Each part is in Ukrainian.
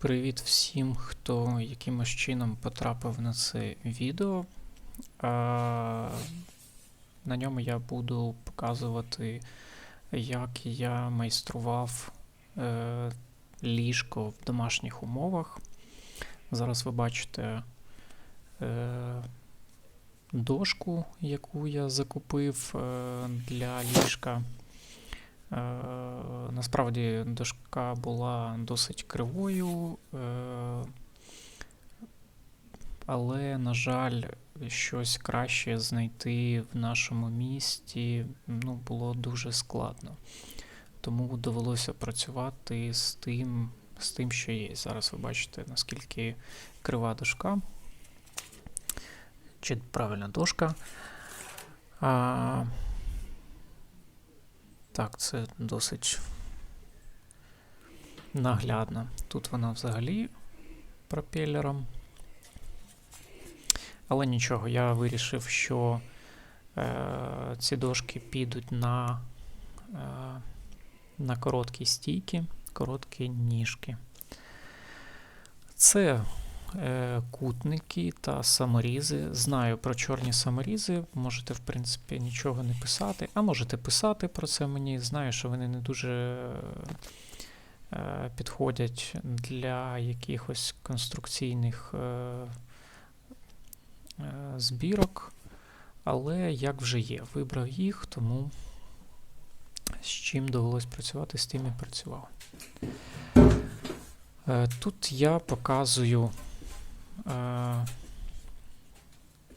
Привіт всім, хто якимось чином потрапив на це відео. На ньому я буду показувати, як я майстрував е, ліжко в домашніх умовах. Зараз ви бачите е, дошку, яку я закупив е, для ліжка. Е, Насправді дошка була досить кривою, е, але, на жаль, щось краще знайти в нашому місті ну, було дуже складно. Тому довелося працювати з тим, з тим, що є. Зараз ви бачите, наскільки крива дошка. Чи правильна дошка. А, так, це досить наглядно. Тут вона взагалі пропелером. Але нічого, я вирішив, що е, ці дошки підуть на, е, на короткі стійки, короткі ніжки. Це кутники та саморізи. Знаю про чорні саморізи. Можете, в принципі, нічого не писати, а можете писати про це мені. Знаю, що вони не дуже е, підходять для якихось конструкційних е, е, збірок. Але як вже є, вибрав їх, тому з чим довелось працювати, з тим і працював. Е, Тут я показую, е,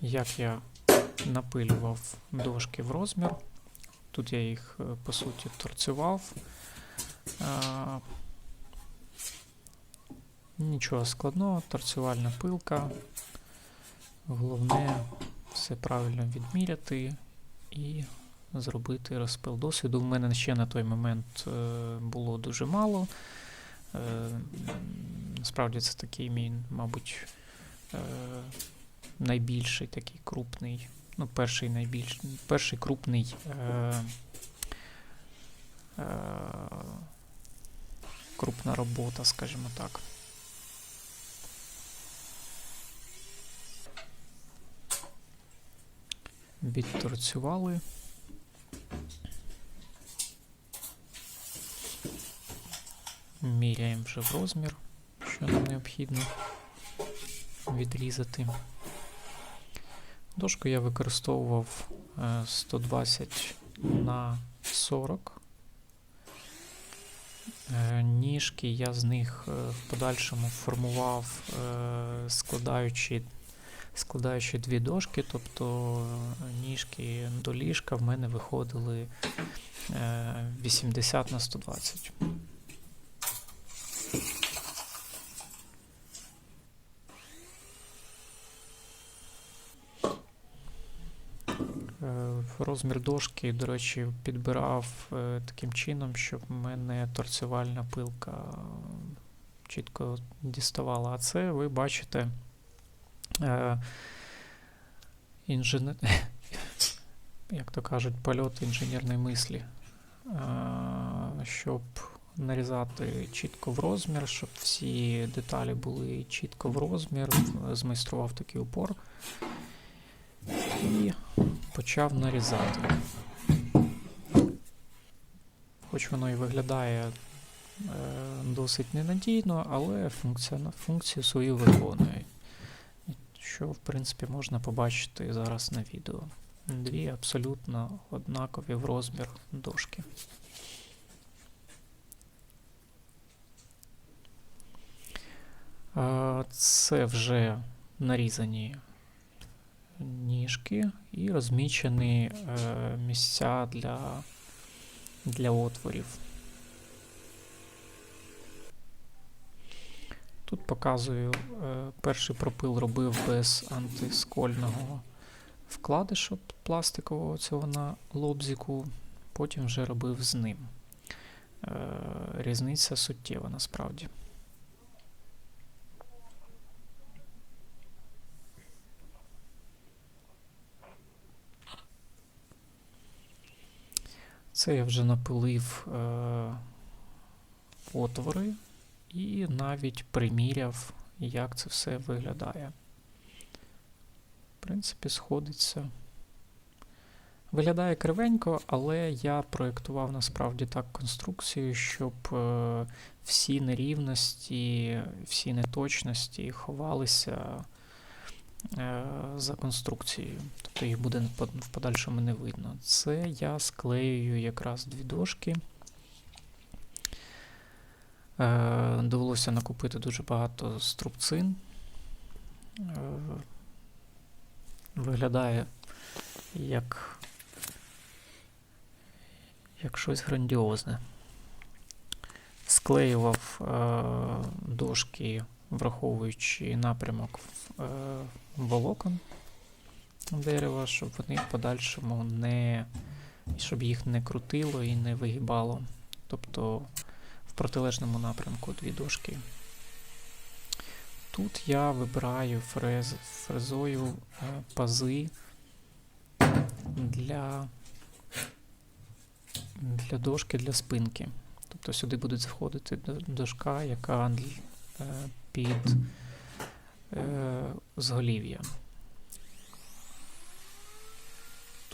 як я напилював дошки в розмір. Тут я їх, е, по суті, торцював. Е, Нічого складного, торцювальна пилка. Головне все правильно відміряти і зробити розпил досвіду. У мене ще на той момент було дуже мало. Насправді це такий мій, мабуть, е, найбільший такий крупний, ну, перший найбільш, перший крупний е, е, крупна робота, скажімо так. Відторцювали. Міряємо вже в розмір, що нам необхідно відрізати. Дошку я використовував е, 120 на 40. Е, Ніжки я з них е, в подальшому формував, е, складаючи, складаючи дві дошки, тобто е, ніжки до ліжка в мене виходили е, 80 на 120. Е, Розмір дошки, до речі, підбирав е, таким чином, щоб в мене торцювальна пилка е, чітко діставала. А це ви бачите е, інженер... як то кажуть, польот інженерної мислі. Щоб нарізати чітко в розмір, щоб всі деталі були чітко в розмір, змайстрував такий упор. І почав нарізати. Хоч воно і виглядає е, досить ненадійно, але функція, функцію свою виконує. Що, в принципі, можна побачити зараз на відео. Дві абсолютно однакові в розмір дошки. Е, Це вже нарізані ніжки і розмічені е, місця для, для отворів. Тут показую, е, перший пропил робив без антискольного вкладиша пластикового цього на лобзику, потім вже робив з ним. Е, різниця суттєва насправді. Це я вже напилив е, отвори і навіть приміряв, як це все виглядає. В принципі, сходиться. Виглядає кривенько, але я проєктував насправді так конструкцію, щоб е, всі нерівності, всі неточності ховалися за конструкцією. Тобто їх буде в подальшому не видно. Це я склеюю якраз дві дошки. Е, довелося накупити дуже багато струбцин. Е, виглядає як, як щось грандіозне. Склеював е, дошки, враховуючи напрямок е, волокон дерева, щоб вони в подальшому не. щоб їх не крутило і не вигибало. Тобто в протилежному напрямку дві дошки. Тут я вибираю фрез, фрезою е, пази для, для дошки для спинки. Тобто сюди буде заходити дошка, яка е, під е, зголів'я.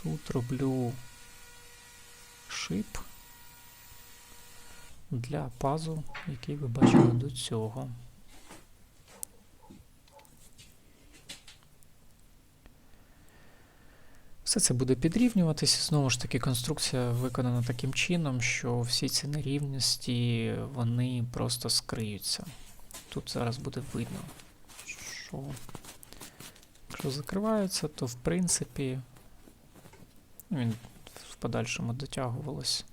Тут роблю шип для пазу, який ви бачили до цього. Все це буде підрівнюватися. Знову ж таки, конструкція виконана таким чином, що всі ці нерівності вони просто скриються. Тут зараз буде видно, що якщо закриваються, то в принципі він в подальшому дотягувалось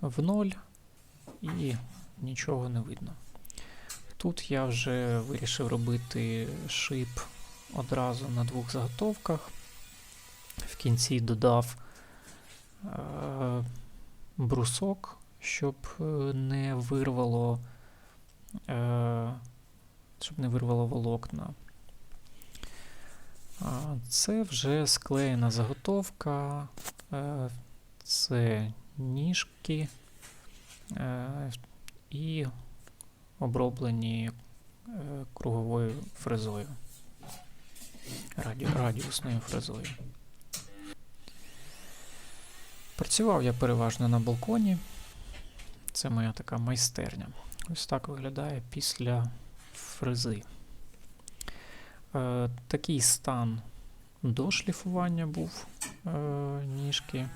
в ноль і нічого не видно. Тут я вже вирішив робити шип одразу на двох заготовках. В кінці додав е, брусок, щоб е, не вирвало, щоб не вирвало волокна. Це вже склеєна заготовка, е, це ніжки е, і оброблені е, круговою фрезою, раді, радіусною фрезою. Працював я переважно на балконі. Це моя така майстерня. Ось так виглядає після фрези. Е, такий стан до шліфування був е, ніжки.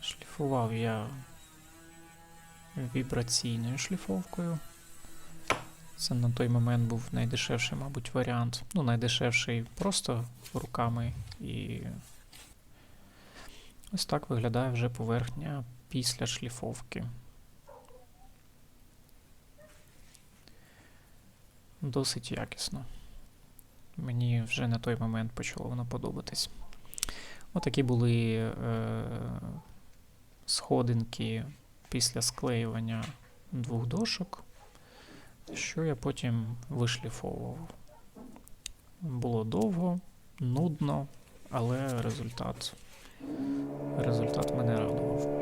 Шліфував я вібраційною шліфовкою. Це на той момент був найдешевший, мабуть, варіант. Ну, найдешевший просто руками і ось так виглядає вже поверхня після шліфовки. Досить якісно. Мені вже на той момент почало воно подобатись. Отакі були е, сходинки після склеювання двох дошок, що я потім вишліфовував. Було довго, нудно, але результат, результат мене радував.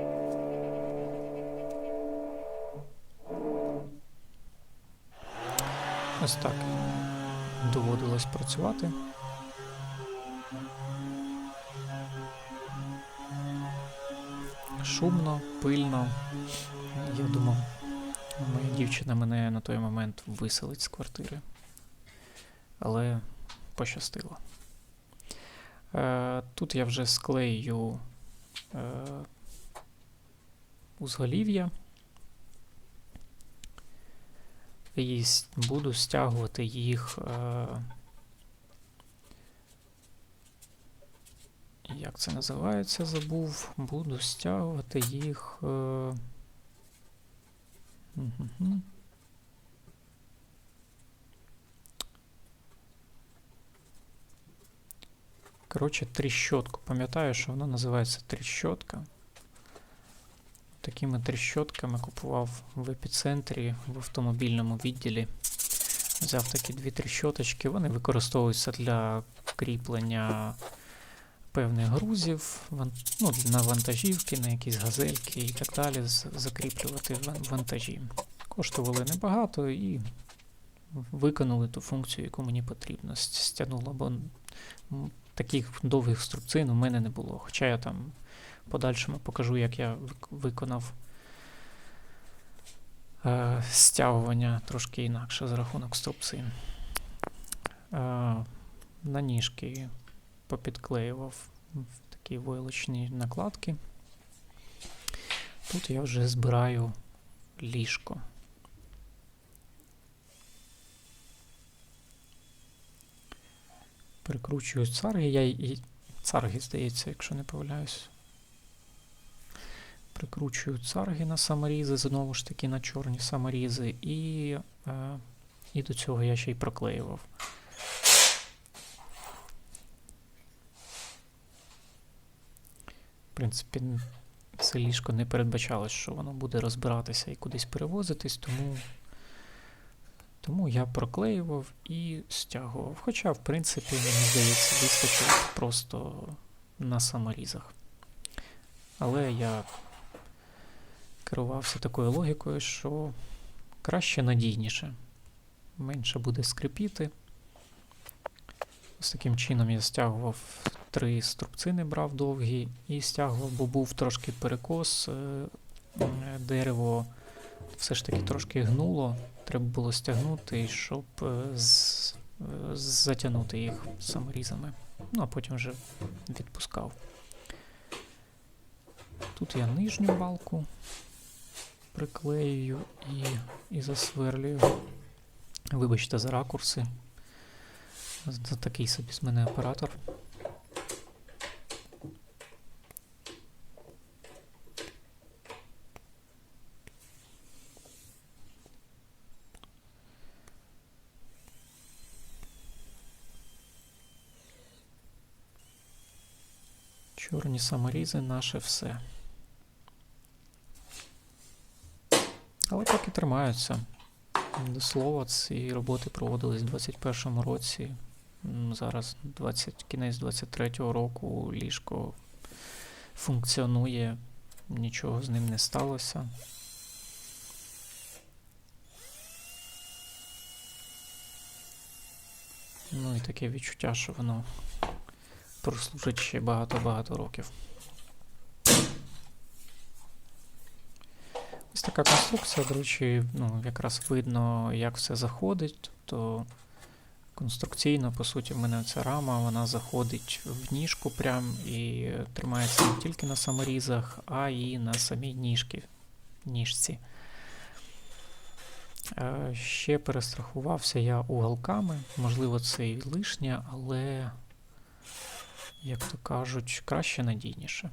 Ось так доводилось працювати. Шумно, пильно. Я думав, моя дівчина мене на той момент виселить з квартири. Але пощастило. Е, тут я вже склею е, узголів'я. І буду стягувати їх. Е, як це називається, забув. Буду стягувати їх. Е, мгм. Коротше, тріщотку. Пам'ятаю, що вона називається тріщотка. Такими тріщотками купував в епіцентрі в автомобільному відділі. Взяв такі дві тріщоточки. Вони використовуються для кріплення певних грузів, ну, на вантажівки, на якісь газельки і так далі, закріплювати вантажі. Коштували небагато і виконали ту функцію, яку мені потрібно. Стягнуло, бо таких довгих струбцин у мене не було. Хоча я там подальшому покажу, як я виконав е, стягування трошки інакше за рахунок струбцин. Е, на ніжки попідклеював такі войлочні накладки. Тут я вже збираю ліжко. Прикручую царги. Я і царги, здається, якщо не помиляюсь. Прикручую царги на саморізи, знову ж таки на чорні саморізи, і, е, і до цього я ще й проклеював. В принципі, це ліжко не передбачалось, що воно буде розбиратися і кудись перевозитись, тому, тому я проклеював і стягував. Хоча, в принципі, мені здається, вистачило просто на саморізах. Але я керувався такою логікою, що краще надійніше. Менше буде скрипіти. Ось таким чином я стягував три струбцини, брав довгі і стягував, бо був трошки перекос. е, Дерево все ж таки трошки гнуло. Треба було стягнути, щоб е, з, е, затягнути їх саморізами. Ну, а потім вже відпускав. Тут я нижню балку приклеюю і, і засверлюю. Вибачте за ракурси. За такий собі з мене оператор. Чорні саморізи наше все. Але поки тримаються. До слова, ці роботи проводились у 2021 році. Зараз 20, кінець 23-го року ліжко функціонує, нічого з ним не сталося. Ну і таке відчуття, що воно прослужить ще багато-багато років. Ось така конструкція, до речі, ну, якраз видно, як все заходить. Тобто конструкційно, по суті, в мене ця рама, вона заходить в ніжку прям і тримається не тільки на саморізах, а і на самій ніжки, ніжці. Е, Ще перестрахувався я уголками. Можливо, це і лишнє, але, як то кажуть, краще надійніше.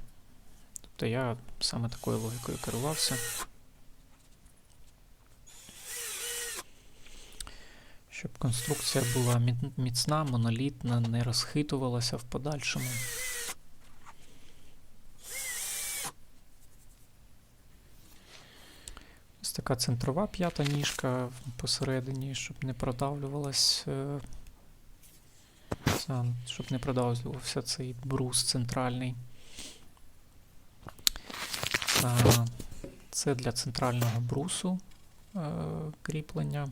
Тобто я саме такою логікою керувався. Щоб конструкція була міцна, монолітна, не розхитувалася в подальшому. Ось така центрова п'ята ніжка посередині, щоб не продавлювалась. е, щоб не продавлювався цей брус центральний. Це для центрального брусу е, кріплення.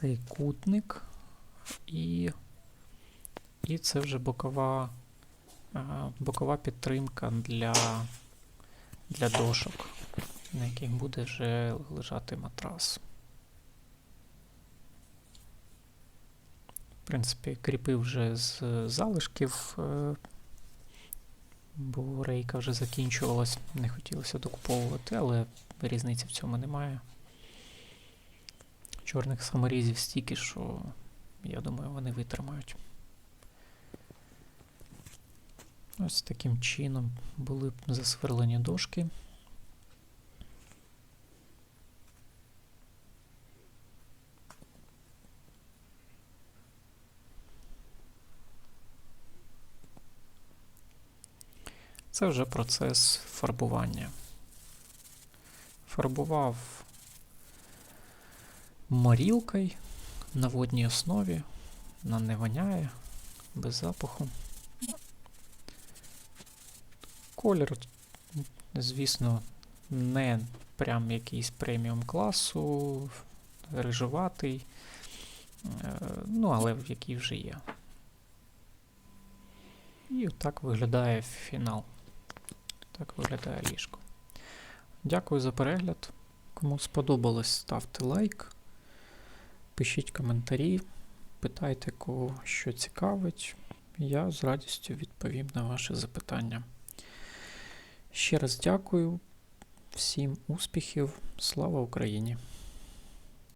Цей кутник, і, і це вже бокова, бокова підтримка для, для дошок, на яких буде вже лежати матрас. В принципі, кріпив вже з залишків, е, бо рейка вже закінчувалась, не хотілося докуповувати, але різниці в цьому немає чорних саморізів стільки, що я думаю, вони витримають. Ось таким чином були засверлені дошки. Це вже процес фарбування. фарбував морілкою на водній основі. Вона не воняє, без запаху. Колір, звісно, не прям якийсь преміум класу, рижуватий, е, ну, але який вже є. І так виглядає фінал. Так виглядає ліжко. Дякую за перегляд. Кому сподобалось, ставте лайк, пишіть коментарі, питайте, кого що цікавить. Я з радістю відповім на ваші запитання. Ще раз дякую, всім успіхів, слава Україні!